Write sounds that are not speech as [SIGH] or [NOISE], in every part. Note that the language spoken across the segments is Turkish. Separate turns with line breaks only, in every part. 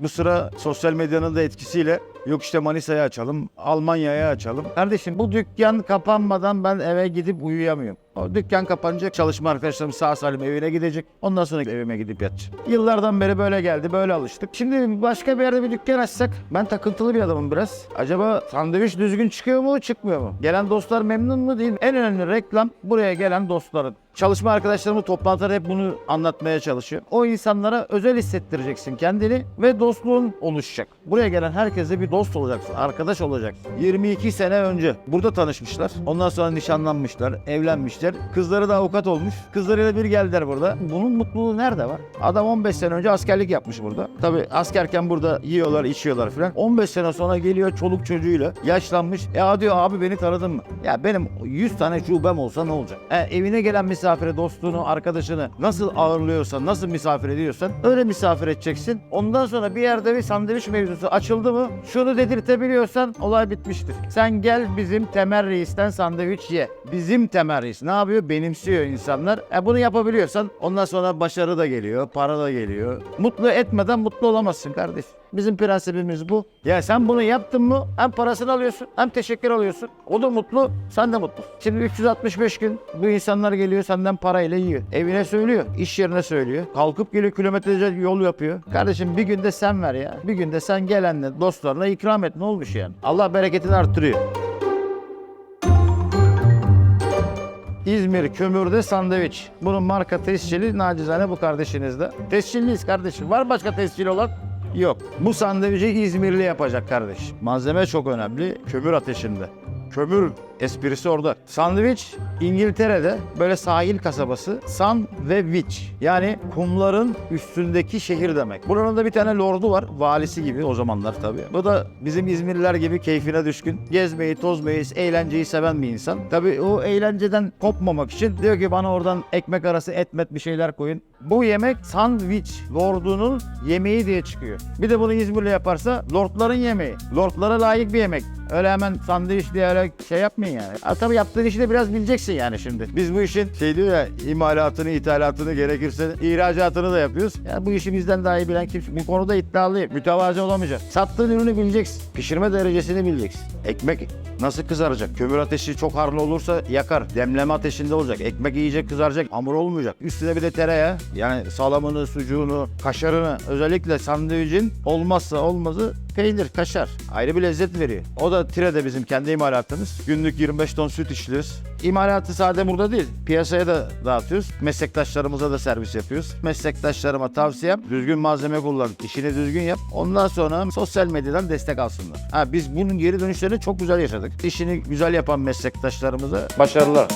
Bu sıra sosyal medyanın da etkisiyle yok işte Manisa'ya açalım, Almanya'ya açalım. Kardeşim bu dükkan kapanmadan ben eve gidip uyuyamıyorum. O dükkan kapanacak, çalışma arkadaşlarım sağ salim evine gidecek. Ondan sonra evime gidip yatacağım. Yıllardan beri böyle geldi, böyle alıştık. Şimdi başka bir yerde bir dükkan açsak, ben takıntılı bir adamım biraz. Acaba sandviç düzgün çıkıyor mu, çıkmıyor mu? Gelen dostlar memnun mu değil mi? En önemli reklam buraya gelen dostların. Çalışma arkadaşlarımı toplantıda hep bunu anlatmaya çalışıyor. O insanlara özel hissettireceksin kendini ve dostluğun oluşacak. Buraya gelen herkese bir dost olacaksın, arkadaş olacaksın. 22 sene önce burada tanışmışlar. Ondan sonra nişanlanmışlar, evlenmişler. Kızları da avukat olmuş. Kızlarıyla bir geldiler burada. Bunun mutluluğu nerede var? Adam 15 sene önce askerlik yapmış burada. Tabii askerken burada yiyorlar, içiyorlar falan. 15 sene sonra geliyor çoluk çocuğuyla yaşlanmış. Ya diyor abi beni tanıdın mı? Ya benim 100 tane şubem olsa ne olacak? E, evine gelen misafire dostunu, arkadaşını nasıl ağırlıyorsan, nasıl misafir ediyorsan öyle misafir edeceksin. Ondan sonra bir yerde bir sandviç mevzusu açıldı mı şunu dedirtebiliyorsan olay bitmiştir. Sen gel bizim Temel Reis'ten sandviç ye. Bizim Temel Reis ne yapıyor? Benimsiyor insanlar. E bunu yapabiliyorsan ondan sonra başarı da geliyor, para da geliyor. Mutlu etmeden mutlu olamazsın kardeş. Bizim prensibimiz bu. Ya sen bunu yaptın mı hem parasını alıyorsun hem teşekkür alıyorsun. O da mutlu, sen de mutlu. Şimdi 365 gün bu insanlar geliyor senden parayla yiyor. Evine söylüyor, iş yerine söylüyor. Kalkıp geliyor kilometrelerce yol yapıyor. Kardeşim bir günde sen ver ya. Bir günde sen gelenle dostlarına ikram et. Ne olmuş yani? Allah bereketini arttırıyor. İzmir kömürde sandviç. Bunun marka tescili nacizane bu kardeşinizde. Tescilliyiz kardeşim. Var başka tescil olan? Yok. Bu sandviçi İzmirli yapacak kardeş. Malzeme çok önemli. Kömür ateşinde. Kömür esprisi orada. Sandviç İngiltere'de böyle sahil kasabası San ve Wich. Yani kumların üstündeki şehir demek. Buranın da bir tane lordu var. Valisi gibi o zamanlar tabii. Bu da bizim İzmirliler gibi keyfine düşkün. Gezmeyi, tozmayı, eğlenceyi seven bir insan. Tabii o eğlenceden kopmamak için diyor ki bana oradan ekmek arası etmet bir şeyler koyun. Bu yemek sandviç lordunun yemeği diye çıkıyor. Bir de bunu İzmirli yaparsa lordların yemeği. Lordlara layık bir yemek. Öyle hemen sandviç diye öyle şey yapmayın yani. Ha, tabii yaptığın işi de biraz bileceksin yani şimdi. Biz bu işin şey diyor ya imalatını, ithalatını gerekirse ihracatını da yapıyoruz. Ya bu işi bizden daha iyi bilen kimse. Bu konuda iddialıyım. Mütevazi olamayacaksın. Sattığın ürünü bileceksin. Pişirme derecesini bileceksin. Ekmek nasıl kızaracak? Kömür ateşi çok harlı olursa yakar. Demleme ateşinde olacak. Ekmek iyice kızaracak. Hamur olmayacak. Üstüne bir de tereyağı. Yani salamını, sucuğunu, kaşarını özellikle sandviçin olmazsa olmazı peynir, kaşar. Ayrı bir lezzet veriyor. O da Tire'de bizim kendi imalatımız. Günlük 25 ton süt işliyoruz. İmalatı sade burada değil. Piyasaya da dağıtıyoruz. Meslektaşlarımıza da servis yapıyoruz. Meslektaşlarıma tavsiyem düzgün malzeme kullan. işini düzgün yap. Ondan sonra sosyal medyadan destek alsınlar. Ha, biz bunun geri dönüşlerini çok güzel yaşadık. İşini güzel yapan meslektaşlarımıza başarılar.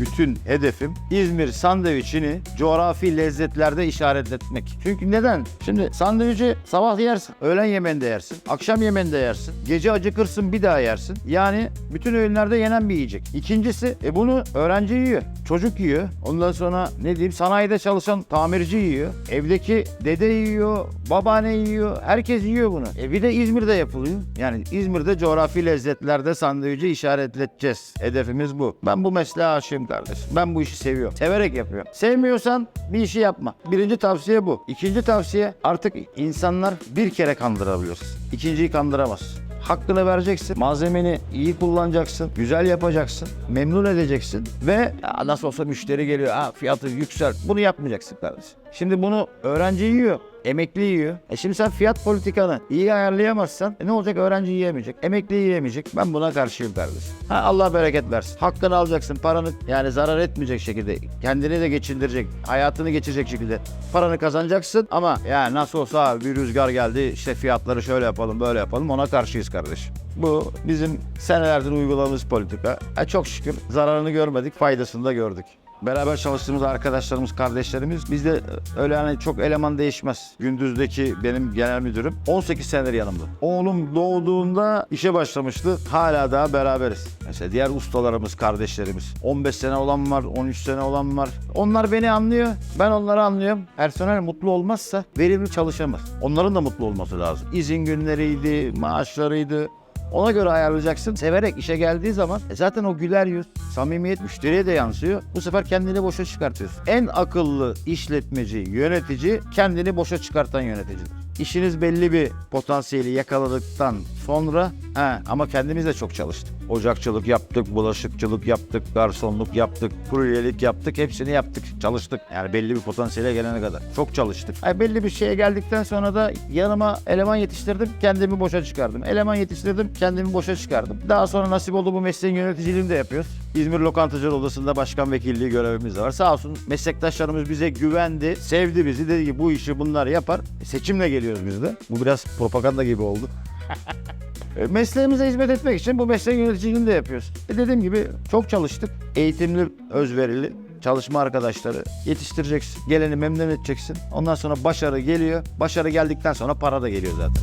Bütün hedefim İzmir sandviçini coğrafi lezzetlerde işaretletmek. Çünkü neden? Şimdi sandviçi sabah yersin, öğlen yemeğinde yersin, akşam yemeğinde yersin, gece acıkırsın bir daha yersin. Yani bütün öğünlerde yenen bir yiyecek. İkincisi e bunu öğrenci yiyor, çocuk yiyor. Ondan sonra ne diyeyim sanayide çalışan tamirci yiyor. Evdeki dede yiyor, babaanne yiyor. Herkes yiyor bunu. E bir de İzmir'de yapılıyor. Yani İzmir'de coğrafi lezzetlerde sandviçi işaretleteceğiz. Hedefimiz bu. Ben bu mesleğe aşığım kardeşim. Ben bu işi seviyorum. Severek yapıyorum. Sevmiyorsan bir işi yapma. Birinci tavsiye bu. İkinci tavsiye artık insanlar bir kere kandırabiliyorsun. İkinciyi kandıramazsın. Hakkını vereceksin. Malzemeni iyi kullanacaksın. Güzel yapacaksın. Memnun edeceksin. Ve nasıl olsa müşteri geliyor. Ha, fiyatı yüksel. Bunu yapmayacaksın kardeşim. Şimdi bunu öğrenci yiyor. Emekli yiyor. E şimdi sen fiyat politikanı iyi ayarlayamazsan e ne olacak? Öğrenci yiyemeyecek. Emekli yiyemeyecek. Ben buna karşıyım kardeşim. Ha, Allah bereket versin. Hakkını alacaksın. Paranı yani zarar etmeyecek şekilde. Kendini de geçindirecek. Hayatını geçirecek şekilde. Paranı kazanacaksın ama ya nasıl olsa bir rüzgar geldi. işte fiyatları şöyle yapalım böyle yapalım. Ona karşıyız kardeşim. Bu bizim senelerdir uyguladığımız politika. E çok şükür zararını görmedik, faydasını da gördük. Beraber çalıştığımız arkadaşlarımız, kardeşlerimiz bizde öyle hani çok eleman değişmez. Gündüzdeki benim genel müdürüm 18 senedir yanımda. Oğlum doğduğunda işe başlamıştı. Hala daha beraberiz. Mesela diğer ustalarımız, kardeşlerimiz. 15 sene olan var, 13 sene olan var. Onlar beni anlıyor, ben onları anlıyorum. Personel mutlu olmazsa verimli çalışamaz. Onların da mutlu olması lazım. İzin günleriydi, maaşlarıydı. Ona göre ayarlayacaksın. Severek işe geldiği zaman e zaten o güler yüz, samimiyet müşteriye de yansıyor. Bu sefer kendini boşa çıkartıyorsun. En akıllı işletmeci, yönetici kendini boşa çıkartan yöneticidir. İşiniz belli bir potansiyeli yakaladıktan sonra he, ama kendimiz de çok çalıştık. Ocakçılık yaptık, bulaşıkçılık yaptık, garsonluk yaptık, kuryelik yaptık. Hepsini yaptık, çalıştık. Yani belli bir potansiyele gelene kadar. Çok çalıştık. Ay belli bir şeye geldikten sonra da yanıma eleman yetiştirdim, kendimi boşa çıkardım. Eleman yetiştirdim, kendimi boşa çıkardım. Daha sonra nasip oldu bu mesleğin yöneticiliğini de yapıyoruz. İzmir Lokantacılar Odası'nda başkan vekilliği görevimiz de var. Sağ olsun meslektaşlarımız bize güvendi, sevdi bizi. Dedi ki bu işi bunlar yapar. E, seçimle geliyoruz biz de. Bu biraz propaganda gibi oldu. [LAUGHS] E, Mesleğimize hizmet etmek için bu mesleğin yöneticiliğini de yapıyoruz. E dediğim gibi çok çalıştık. Eğitimli, özverili çalışma arkadaşları yetiştireceksin. Geleni memnun edeceksin. Ondan sonra başarı geliyor. Başarı geldikten sonra para da geliyor zaten.